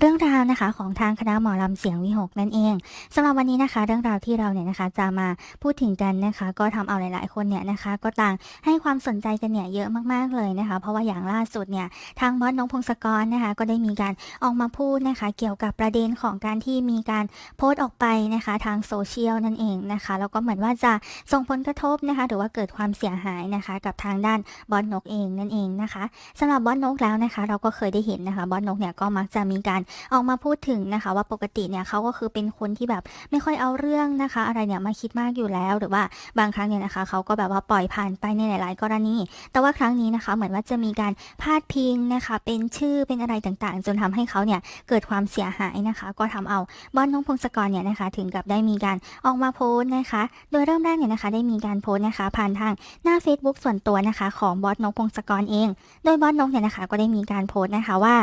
เรื่องราวนะคะของทางคณะหมอลำเสียงวิหกนั่นเองสำหรับวันนี้นะคะ เรื่องราวที่เราเนี่ยนะคะจะมาพูดถึงกันนะคะ ก็ทำเอาหลายๆคนเนี่ยนะคะ ก็ต่างให้ความสนใจกันเนี่ยเยอะมากๆเลยนะคะ เพราะว่าอย่างล่าสุดเนี่ยทางบอสน้องพงศกรนะคะก็ได้มีการออกมาพูดนะคะ เกี่ยวกับประเด็นของการที่มีการโพสต์ออกไปนะคะ ทางโซเชียลนั่นเองนะคะแล้วก็เหมือนว่าจะส่งผลกระทบนะคะ หรือว่าเกิดความเสียหายนะคะ กับทางด้านบอสนกเองนั่นเองนะคะสำหรับบอสนกแล้วนะคะ เราก็เคยได้เห็นนะคะบอสนกเนี่ยก็มักจะมีการออกมาพูดถึงนะคะ ว่าปกติเนี่ยเขาก็คือเป็นคนที่แบบไม่ค่อยเอาเรื่องนะคะ อะไรเนี่ยมาคิดมากอยู่แล้ว หรือว่าบางครั้งเนี่ยนะคะเขาก็แบบว่าปล่อยผ่านไปในหลาย ๆ กรณี แต่ว่าครั้งนี้นะคะ เหมือนว่าจะมีการพาดพิงนะคะ เป็นชื่อเป็นอะไรต่างๆ จนทำให้เขาเนี่ยเกิดความเสียหายนะคะ ก็ทำเอาบอสน้องพงศกรเนี่ยนะคะถึงกับได้มีการออกมาโพสต์นะคะ โดยเริ่มแรกเนี่ยนะคะ ได้มีการโพสต์นะคะ ผ่านทางหน้า Facebook ส่วนตัวนะคะ ของบอสนกพงศกรเอง โดยบอสนกเนี่ยนะคะ ก็ได้มีการโพสต์นะคะว่า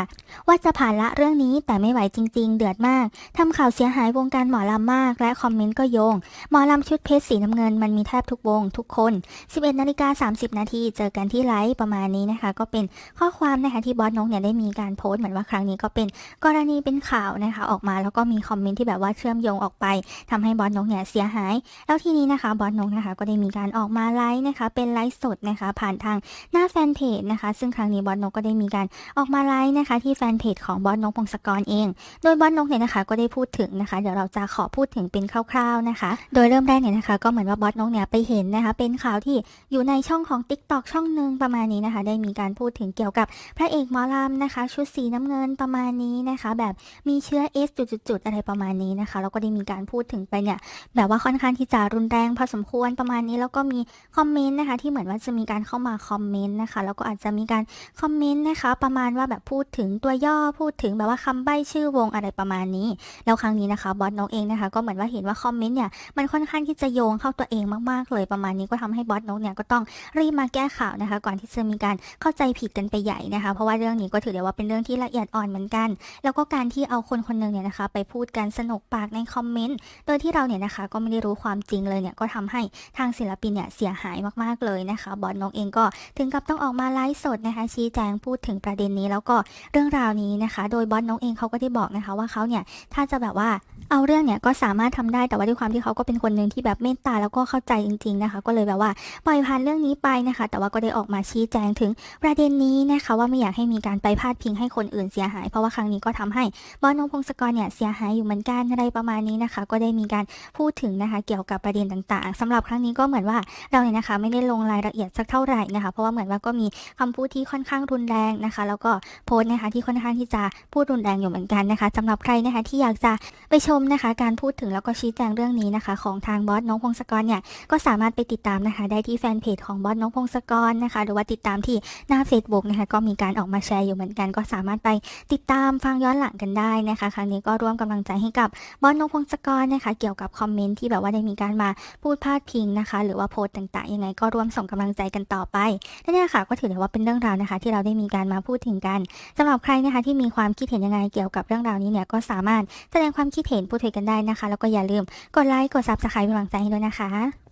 ว่าจะผ่านละเรื่องนี้แต่ไม่ไหวจริง ๆ เดือดมากทำข่าวเสียหายวงการหมอลำมาก และคอมเมนต์ก็โยง หมอลำชุดเพชรสีน้ำเงินมันมีแทบทุกวง ทุกคน 11นาฬิกา30 นาทีเจอกันที่ไลฟ์ประมาณนี้นะคะ ก็เป็นข้อความนะคะที่บอสนกเนี่ยได้มีการโพสต์เหมือนว่าครั้งนี้ก็เป็นกรณีเป็นข่าวนะคะออกมาแล้วก็มีคอมเมนต์ที่แบบว่าเชื่อมโยงออกไปทำให้บอสนกเนี่ยเสียหาย แล้วทีนี้นะคะบอสนกนะคะก็ได้มีการออกมาไลฟ์นะคะเป็นไลฟ์สดนะคะผ่านทางหน้าแฟนเพจนะคะซึ่งครั้งนี้บอสนกก็ได้มีการออกมาไลฟ์นะคะที่แฟนเพจของบอสนกพงศกรเอง โดยบอสนกเนี่ยนะคะก็ได้พูดถึงนะคะ เดี๋ยวเราจะขอพูดถึงเป็นคร่าวๆนะคะ โดยเริ่มแรกเนี่ยนะคะ ก็เหมือนว่าบอสนกเนี่ยไปเห็นนะคะ เป็นข่าวที่อยู่ในช่องของ Tik t o อกช่องหนึ่งประมาณนี้นะคะ ได้มีการพูดถึงเกี่ยวกับพระเอกหมอลำนะคะ ชุดสีน้ำเงินประมาณนี้นะคะ แบบมีเชื้อ S จุดๆอะไรประมาณนี้นะคะแล้วก็ได้มีการพูดถึงไปเนี่ยแบบว่าค่อนข้างที่จะรุนแรงพอสมควรประมาณนี้ แล้วก็มีคอมเมนต์นะคะ ที่เหมือนว่าจะมีการเข้ามาคอมเมนต์นะคะ แล้วก็อาจจะมีการคอมเมนต์นะคะ ประมาณว่าแบบพูดถึงตัวย่อพูดถึงแบบว่าคำใบ้ชื่อวงอะไรประมาณนี้ แล้วครั้งนี้นะคะบอสนกเองนะคะ ก็เหมือนว่าเห็นว่าคอมเมนต์เนี่ยมันค่อนข้างที่จะโยงเข้าตัวเองมากๆเลยประมาณนี้ก็ทำให้บอสนกเนี่ยก็ต้องรีบมาแก้ข่าวนะคะ ก่อนที่จะมีการเข้าใจผิดกันไปใหญ่นะคะ เพราะว่าเรื่องนี้ก็ถือได้ว่าเป็นเรื่องที่ละเอียดอ่อนเหมือนกัน แล้วก็การที่เอาคนคนหนึ่งเนี่ยนะคะ ไปพูดกันสนุกปากในคอมเมนต์โดยที่เราเนี่ยนะคะ ก็ไม่ได้รู้ความจริงเลยเนี่ยก็ทำให้ทางศิลปินเนี่ยเสียหายมากๆเลยนะคะบอสนกเองก็ถึงกับต้องออกมาไลฟ์สดนะคะชี้แจงพูดถึงประเด็นนี้แล้วก็เรื่องราวนี้นะคะ โดยบอสนกเองเขาก็ได้บอกนะคะว่าเขาเนี่ยถ้าจะแบบว่า เอาเรื่องเนี่ยก็สามารถทำได้แต่ว่าด้วยความที่เขาก็เป็นคนหนึ่งที่แบบเมตตาแล้วก็เข้าใจจริง ๆนะคะ ก็เลยแบบว่าปล่อยผ่านเรื่องนี้ไปนะคะ แต่ว่าก็ได้ออกมาชี้แจงถึงประเด็นนี้นะคะ ว่าไม่อยากให้มีการไปพาดพิงให้คนอื่นเสียหาย เพราะว่าครั้งนี้ก็ทำให้บอนงพงศกรเนี่ยเสียหายอยู่เหมือนกันอะไรประมาณนี้นะคะ ก็ได้มีการพูดถึงนะคะ เกี่ยวกับประเด็นต่างๆสำหรับครั้งนี้ก็เหมือนว่าเราเนี่ยนะคะ ไม่ได้ลงรายละเอียดสักเท่าไหร่นะคะ เพราะว่าเหมือนว่าก็มีคำพูดที่ค่อนข้างรุนแรงนะคะ แล้วก็โพสต์นะคะที่ค่อนข้างที่จะพูดรุนแรงอยู่เหมือนกันนะคะสำหรับใครนะคะที่อยากจะไปชมนะคะ การพูดถึงแล้วก็ชี้แจงเรื่องนี้นะคะ ของทางบอสน้องพงศกรเนี่ยก็สามารถไปติดตามนะคะ ได้ที่แฟนเพจของบอสน้องพงศกรนะคะ หรือว่าติดตามที่หน้า Facebook นะคะ ก็มีการออกมาแชร์อยู่เหมือนกัน ก็สามารถไปติดตามฟังย้อนหลังกันได้นะคะ ครั้งนี้ก็ร่วมกำลังใจให้กับบอสน้องพงศกรนะคะ เกี่ยวกับคอมเมนต์ที่แบบว่าได้มีการมาพูดพาดพิงนะคะ หรือว่าโพสต์ต่างๆยังไง ก็ร่วมส่งกำลังใจกันต่อไปและเนี่ยค่ะก็ถือได้ว่าเป็นเรื่องราวนะคะ ที่เราได้มีการมาพูดถึงกันสำหรับใครนะคะที่มีความคิดเห็นยังไงเกี่ยวกับเรื่องราวนี้เนี่ยก็สามารถแสดงความคิดเห็นพูดคุยกันได้นะคะ แล้วก็อย่าลืมกดไลค์กดซับสไครป์เป็นกำลังใจให้ด้วยนะคะ